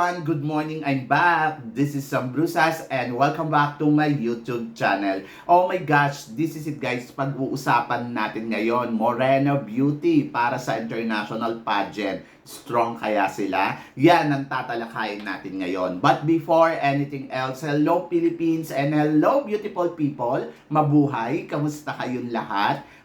Everyone! Good morning! I'm back! This is Sam Brusas and welcome back to my YouTube channel. Oh my gosh! This is it guys. Pag-uusapan natin ngayon, Morena Beauty para sa international pageant. Strong kaya sila? Yan ang tatalakayin natin ngayon. But before anything else, hello Philippines and hello beautiful people! Mabuhay! Kamusta kayong lahat?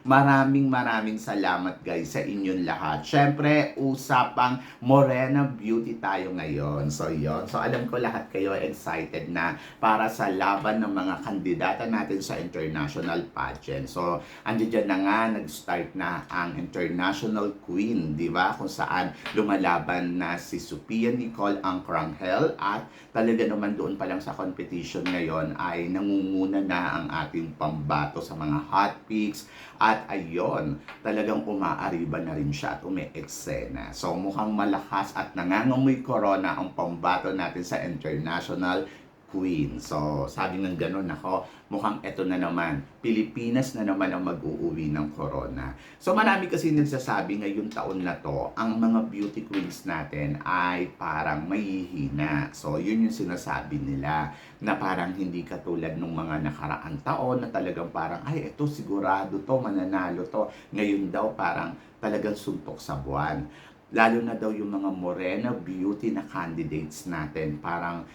Maraming maraming salamat guys sa inyong lahat. Syempre, usapang Morena Beauty tayo ngayon. So yon So alam ko lahat kayo excited na para sa laban ng mga kandidata natin sa international pageant. So andiyan na nga, nag-start na ang International Queen, di ba? Kung saan lumalaban na si Sophia Nicole Angkranghel at talaga naman doon pa lang sa competition ngayon ay nangunguna na ang ating pambato sa mga hot picks at ayon, talagang umaariba na rin siya at umi-eksena. So mukhang malakas at nangangamoy corona ang pambato natin sa international queen. So, sabi ng ganun, ako, mukhang eto na naman, Pilipinas na naman ang mag-uuwi ng corona. So, marami kasi nagsasabi ngayong taon na to, ang mga beauty queens natin ay parang mahihina. So, yun yung sinasabi nila, na parang hindi katulad ng mga nakaraang taon, na talagang parang, ay, eto sigurado to, mananalo to. Ngayon daw, parang talagang suntok sa buwan lalo na daw yung mga morena beauty na candidates natin parang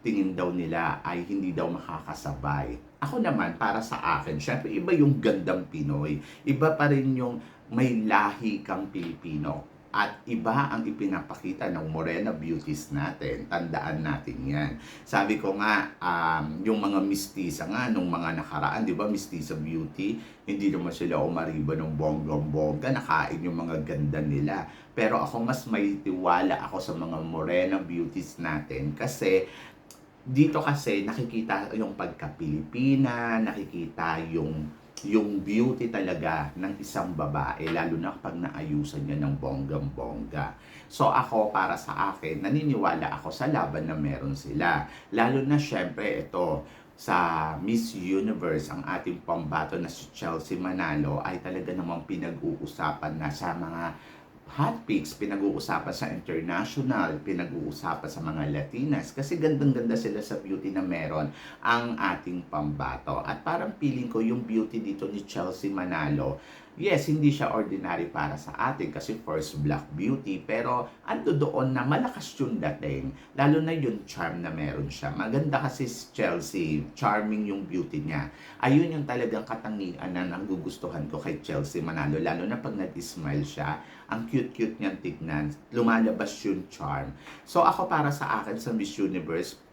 tingin daw nila ay hindi daw makakasabay. Ako naman, para sa akin, syempre iba yung gandang Pinoy. Iba pa rin yung may lahi kang Pilipino. At iba ang ipinapakita ng Morena Beauties natin. Tandaan natin yan. Sabi ko nga, um, yung mga mistisa nga, nung mga nakaraan, di ba, mistisa beauty, hindi naman sila umariba ng bonggang-bongga, nakain yung mga ganda nila. Pero ako mas may tiwala ako sa mga Morena Beauties natin kasi dito kasi nakikita yung pagka-Pilipina, nakikita yung yung beauty talaga ng isang babae, lalo na kapag naayusan niya ng bonggang-bongga. So ako, para sa akin, naniniwala ako sa laban na meron sila. Lalo na syempre ito, sa Miss Universe, ang ating pambato na si Chelsea Manalo ay talaga namang pinag-uusapan na sa mga hot picks, pinag-uusapan sa international, pinag-uusapan sa mga Latinas kasi gandang-ganda sila sa beauty na meron ang ating pambato. At parang feeling ko yung beauty dito ni Chelsea Manalo, yes, hindi siya ordinary para sa atin kasi first black beauty, pero ando doon na malakas yung dating, lalo na yung charm na meron siya. Maganda kasi si Chelsea, charming yung beauty niya. Ayun yung talagang katangian na nagugustuhan ko kay Chelsea Manalo, lalo na pag nag-smile siya, ang cute-cute niyang tignan, lumalabas yung charm. So ako para sa akin sa Miss Universe,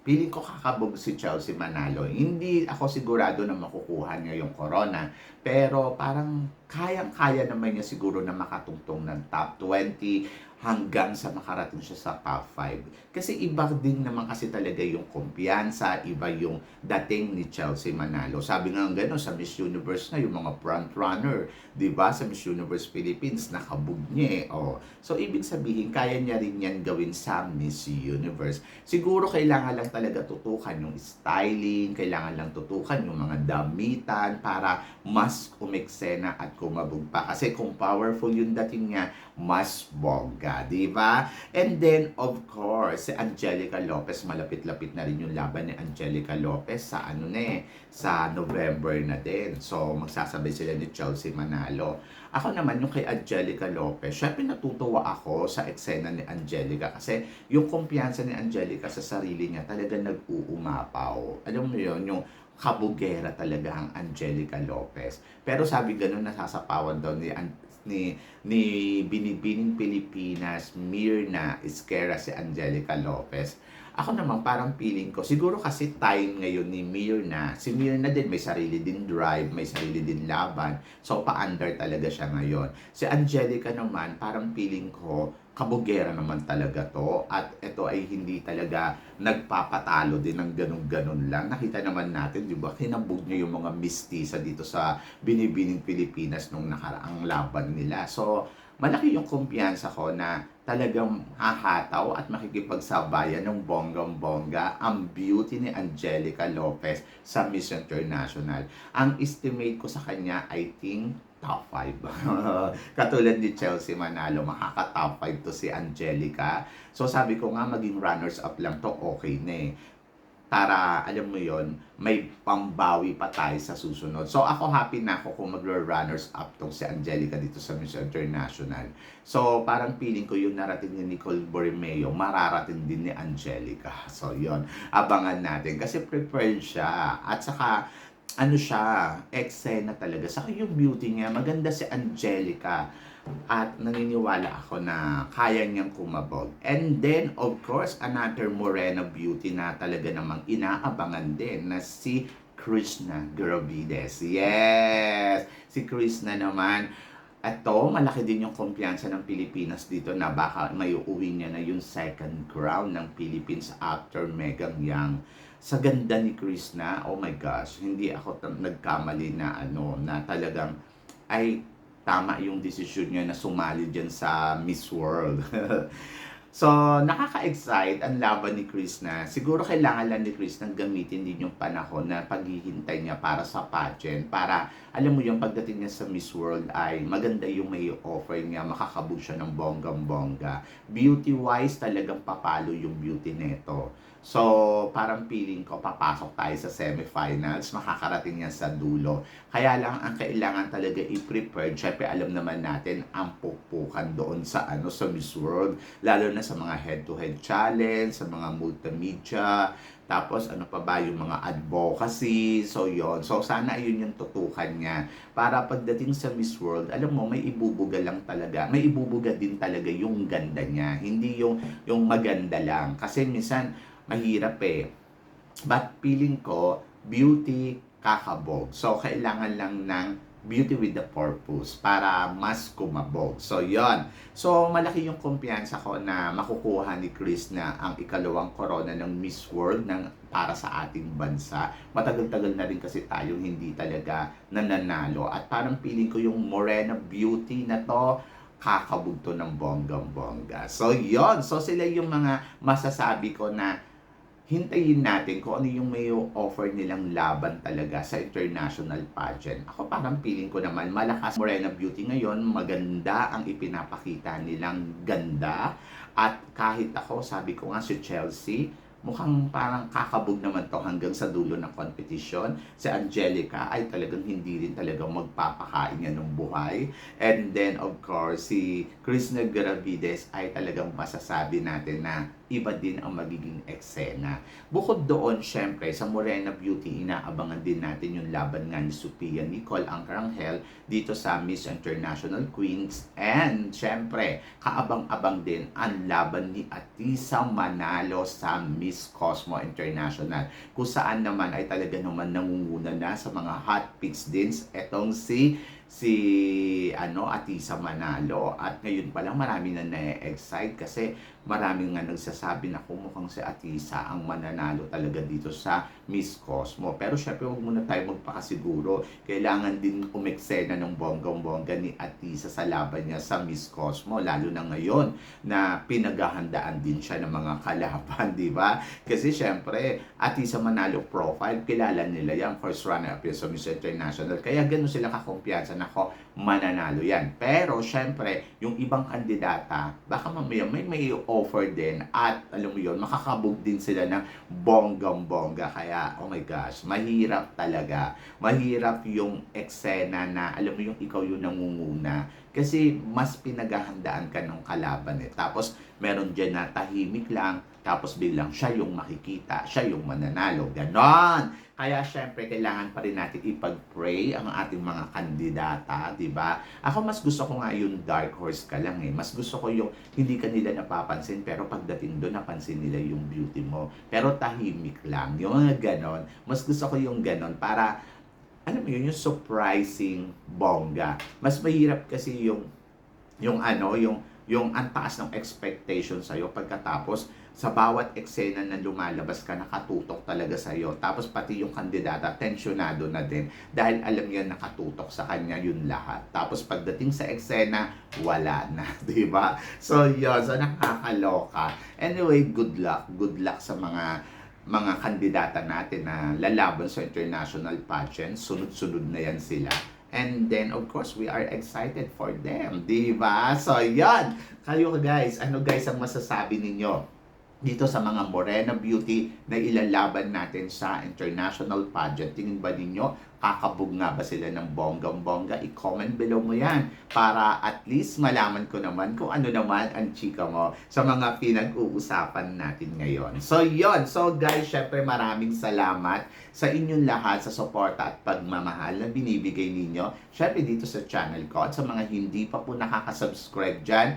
Piling ko kakabog si Chelsea Manalo. Hindi ako sigurado na makukuha niya yung corona. Pero parang kayang-kaya naman niya siguro na makatungtong ng top 20 hanggang sa makarating siya sa top 5. Kasi iba din naman kasi talaga yung kumpiyansa, iba yung dating ni Chelsea Manalo. Sabi nga gano'n sa Miss Universe na yung mga front runner, 'di ba? Sa Miss Universe Philippines nakabog niya eh. Oh. So ibig sabihin kaya niya rin 'yan gawin sa Miss Universe. Siguro kailangan lang talaga tutukan yung styling, kailangan lang tutukan yung mga damitan para mas umeksena at kumabog pa. Kasi kung powerful yung dating niya, mas bongga, di ba? And then, of course, si Angelica Lopez, malapit-lapit na rin yung laban ni Angelica Lopez sa ano na eh, sa November na din. So, magsasabay sila ni Chelsea Manalo. Ako naman, yung kay Angelica Lopez, syempre natutuwa ako sa eksena ni Angelica kasi yung kumpiyansa ni Angelica sa sarili niya talaga nag-uumapaw. Alam mo yun, yung kabugera talaga ang Angelica Lopez. Pero sabi ganun, nasasapawan daw ni ni ni Binibining Pilipinas, Mirna Isquera si Angelica Lopez. Ako naman parang feeling ko, siguro kasi time ngayon ni Mirna, si Mirna din may sarili din drive, may sarili din laban. So pa-under talaga siya ngayon. Si Angelica naman, parang feeling ko, kabugera naman talaga to at ito ay hindi talaga nagpapatalo din ng ganun-ganun lang. Nakita naman natin, di ba, kinabog niya yung mga mistisa dito sa binibining Pilipinas nung nakaraang laban nila. So, malaki yung kumpiyansa ko na talagang hahataw at makikipagsabayan ng bonggang-bongga ang beauty ni Angelica Lopez sa Miss International. Ang estimate ko sa kanya, I think, top 5. Katulad ni Chelsea Manalo, makaka-top 5 to si Angelica. So sabi ko nga, maging runners-up lang to, okay na eh para alam mo yon may pambawi pa tayo sa susunod. So ako happy na ako kung magro-runners up tong si Angelica dito sa Miss International. So parang feeling ko yung narating ni Nicole Borromeo, mararating din ni Angelica. So yon abangan natin kasi prepared siya. At saka ano siya, eksena talaga. Saka yung beauty niya, maganda si Angelica at naniniwala ako na kaya niyang kumabog. And then, of course, another Morena beauty na talaga namang inaabangan din na si Krishna Gravides. Yes! Si Krishna naman, ito, malaki din yung kumpiyansa ng Pilipinas dito na baka may uuwi niya na yung second crown ng Philippines after Megang Young. Sa ganda ni Krishna, oh my gosh, hindi ako nagkamali na ano, na talagang ay tama yung desisyon niya na sumali dyan sa Miss World. so, nakaka-excite ang laban ni Krishna. Siguro kailangan lang ni Krishna gamitin din yung panahon na paghihintay niya para sa pageant. Para, alam mo yung pagdating niya sa Miss World ay maganda yung may offer niya, makakabog siya ng bonggang-bongga. Beauty-wise, talagang papalo yung beauty neto. So, parang feeling ko, papasok tayo sa semifinals, makakarating yan sa dulo. Kaya lang, ang kailangan talaga i-prepare, syempre alam naman natin, ang pukpukan doon sa, ano, sa Miss World, lalo na sa mga head-to-head challenge, sa mga multimedia, tapos ano pa ba yung mga advocacy, so yon So sana yun yung tutukan niya. Para pagdating sa Miss World, alam mo, may ibubuga lang talaga. May ibubuga din talaga yung ganda niya. Hindi yung, yung maganda lang. Kasi minsan, mahirap eh. But feeling ko, beauty kakabog. So, kailangan lang ng beauty with the purpose para mas kumabog. So, yon So, malaki yung kumpiyansa ko na makukuha ni Chris na ang ikalawang corona ng Miss World ng para sa ating bansa. Matagal-tagal na rin kasi tayong hindi talaga nananalo. At parang feeling ko yung Morena Beauty na to, kakabog to ng bonggang-bongga. So, yon So, sila yung mga masasabi ko na hintayin natin kung ano yung may offer nilang laban talaga sa international pageant. Ako parang feeling ko naman, malakas Morena Beauty ngayon, maganda ang ipinapakita nilang ganda. At kahit ako, sabi ko nga si Chelsea, mukhang parang kakabog naman to hanggang sa dulo ng competition. Si Angelica ay talagang hindi rin talagang magpapakain niya ng buhay. And then, of course, si Krishna Garavides ay talagang masasabi natin na iba din ang magiging eksena. Bukod doon, syempre, sa Morena Beauty, inaabangan din natin yung laban nga ni Sophia Nicole Angkarangel dito sa Miss International Queens. And, syempre, kaabang-abang din ang laban ni Atisa Manalo sa Miss Cosmo International. Kung saan naman ay talaga naman nangunguna na sa mga hot picks din etong si si ano Atisa Manalo at ngayon pa lang marami na na-excite kasi marami nga nagsasabi na kumukhang si Atisa ang mananalo talaga dito sa Miss Cosmo. Pero syempre huwag muna tayo magpakasiguro. Kailangan din umeksena ng bonggang-bongga ni Atisa sa laban niya sa Miss Cosmo. Lalo na ngayon na pinaghahandaan din siya ng mga kalaban, di ba? Kasi syempre, Atisa Manalo profile, kilala nila yan. First runner-up yan sa Miss International. Kaya ganun sila kakumpiyansa na ako, mananalo yan. Pero syempre, yung ibang kandidata, baka mamaya may may offer din at alam mo yon makakabog din sila ng bonggang-bongga. Kaya, oh my gosh, mahirap talaga. Mahirap yung eksena na, alam mo yung ikaw yung nangunguna. Kasi mas pinaghahandaan ka ng kalaban eh. Tapos, meron dyan na tahimik lang, tapos biglang siya yung makikita, siya yung mananalo. Ganon! Kaya syempre, kailangan pa rin natin ipag-pray ang ating mga kandidata, di ba? Ako mas gusto ko nga yung dark horse ka lang eh. Mas gusto ko yung hindi ka nila napapansin, pero pagdating doon, napansin nila yung beauty mo. Pero tahimik lang. Yung mga ganon. Mas gusto ko yung ganon para, alam mo yun, yung surprising bongga. Mas mahirap kasi yung, yung ano, yung yung ang taas ng expectation sa'yo pagkatapos sa bawat eksena na lumalabas ka, nakatutok talaga sa'yo. Tapos pati yung kandidata, tensyonado na din. Dahil alam niya nakatutok sa kanya yun lahat. Tapos pagdating sa eksena, wala na. di ba? So yun, so nakakaloka. Anyway, good luck. Good luck sa mga mga kandidata natin na lalaban sa international pageant. Sunod-sunod na yan sila. And then, of course, we are excited for them. Di ba? So, yan. Kayo guys, ano guys ang masasabi ninyo? Dito sa mga Morena Beauty na ilalaban natin sa international pageant. Tingin ba ninyo, kakabog nga ba sila ng bonggang-bongga? I-comment below mo yan para at least malaman ko naman kung ano naman ang chika mo sa mga pinag-uusapan natin ngayon. So, yon So, guys, syempre maraming salamat sa inyong lahat sa suporta at pagmamahal na binibigay ninyo. Syempre dito sa channel ko at sa mga hindi pa po nakaka-subscribe dyan,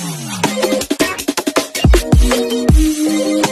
Thank you.